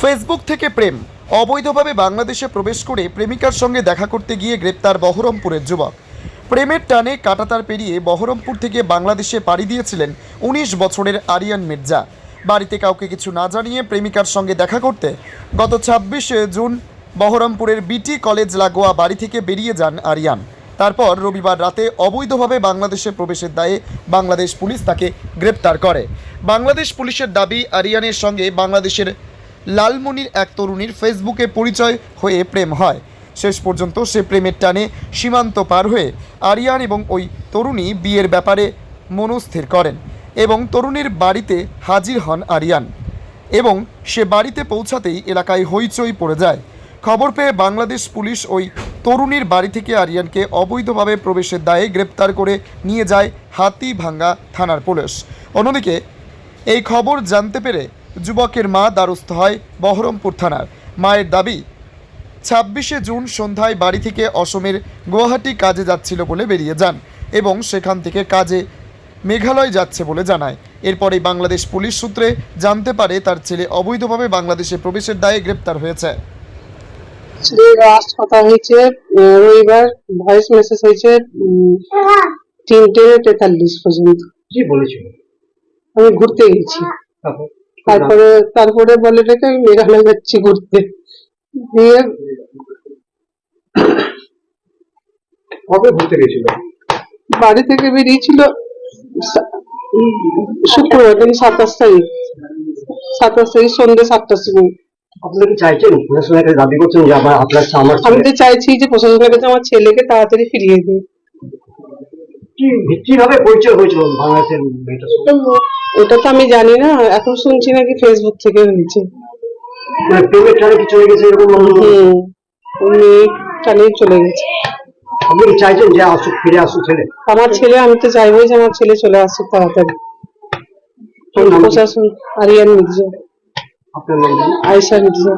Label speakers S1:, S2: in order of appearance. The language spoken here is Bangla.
S1: ফেসবুক থেকে প্রেম। অবৈধভাবে বাংলাদেশে প্রবেশ করে প্রেমিকার সঙ্গে দেখা করতে গিয়ে গ্রেপ্তার বহরমপুরের যুবক। প্রেমের টানে কাটাতার পেরিয়ে বহরমপুর থেকে বাংলাদেশে পাড়ি দিয়েছিলেন উনিশ বছরের আরিয়ান মির্জা। বাড়িতে কাউকে কিছু না জানিয়ে প্রেমিকার সঙ্গে দেখা করতে গত ছাব্বিশে জুন বহরমপুরের বিটি কলেজ লাগোয়া বাড়ি থেকে বেরিয়ে যান আরিয়ান। তারপর রবিবার রাতে অবৈধভাবে বাংলাদেশে প্রবেশের দায়ে বাংলাদেশ পুলিশ তাকে গ্রেপ্তার করে। বাংলাদেশ পুলিশের দাবি, আরিয়ানের সঙ্গে বাংলাদেশের লালমনির এক তরুণীর ফেসবুকে পরিচয় হয়ে প্রেম হয়। শেষ পর্যন্ত সে প্রেমের টানে সীমান্ত পার হয়ে আরিয়ান এবং ওই তরুণী বিয়ের ব্যাপারে মনস্থির করেন এবং তরুণীর বাড়িতে হাজির হন আরিয়ান এবং সে বাড়িতে পৌঁছাতেই এলাকায় হইচই পড়ে যায়। খবর পেয়ে বাংলাদেশ পুলিশ ওই তরুণীর বাড়ি থেকে আরিয়ানকে অবৈধভাবে প্রবেশের দায়ে গ্রেপ্তার করে নিয়ে যায় হাতিভাঙ্গা থানার পুলিশ। অন্যদিকে এই খবর জানতে পেরে যুবকের মা দ্বারস্থ হয় বহরমপুর থানার। মায়ের দাবি ছাব্বিশে জুন সন্ধ্যায় বাড়ি থেকে অসমের গুয়াহাটি কাজে যাচ্ছিল বলে বেরিয়ে যান এবং সেখান থেকে কাজে মেঘালয় যাচ্ছে বলে জানায়। এরপরে বাংলাদেশ পুলিশ সূত্রে জানতে পারে তার ছেলে অবৈধভাবে বাংলাদেশে প্রবেশের দায়ে গ্রেপ্তার হয়েছে।
S2: লাস্ট কথা হয়েছে রবিবার ভয়েস মেসেজ হয়েছে তিনটে তেতাল্লিশ পর্যন্ত।
S3: কি বলেছিল?
S2: আমি ঘুরতে গেছি।
S3: তারপর
S2: তারপরে বলে রেখে আমি মেঘালয় যাচ্ছি ঘুরতে। দিয়ে
S3: কবে ঘুরতে গেছিল?
S2: বাড়ি থেকে বেরিয়েছিল শুক্রবার দিন সাতাশ তারিখ। সাতাশ তারিখ সন্ধ্যে সাতটার সময়।
S3: আপনারা কি চাইছেন? প্রশাসনের কাছে দাবি করছেন যে আমার আপনার আমার
S2: আমি তো চাইছি যে প্রশাসনের কাছে আমার ছেলেকে তাড়াতাড়ি ফিরিয়ে দিন
S3: কি কীভাবে পরিচয় হয়েছিল বাংলাদেশের মেয়েটার সঙ্গে?
S2: ওটা তো আমি জানি না এখন শুনছি নাকি ফেসবুক থেকে হয়েছে।
S3: মানে কি চলে গেছে এরকম
S2: হুম চলে গেছে।
S3: আপনি চাইছেন যে আসুক ফিরে আসুক ছেলে?
S2: আমার ছেলে আমি তো চাইব যে আমার ছেলে চলে আসুক তাড়াতাড়ি। প্রশাসন আরিয়ান মির্জা।
S3: আপনার নাম?
S2: আয়সা মির্জা।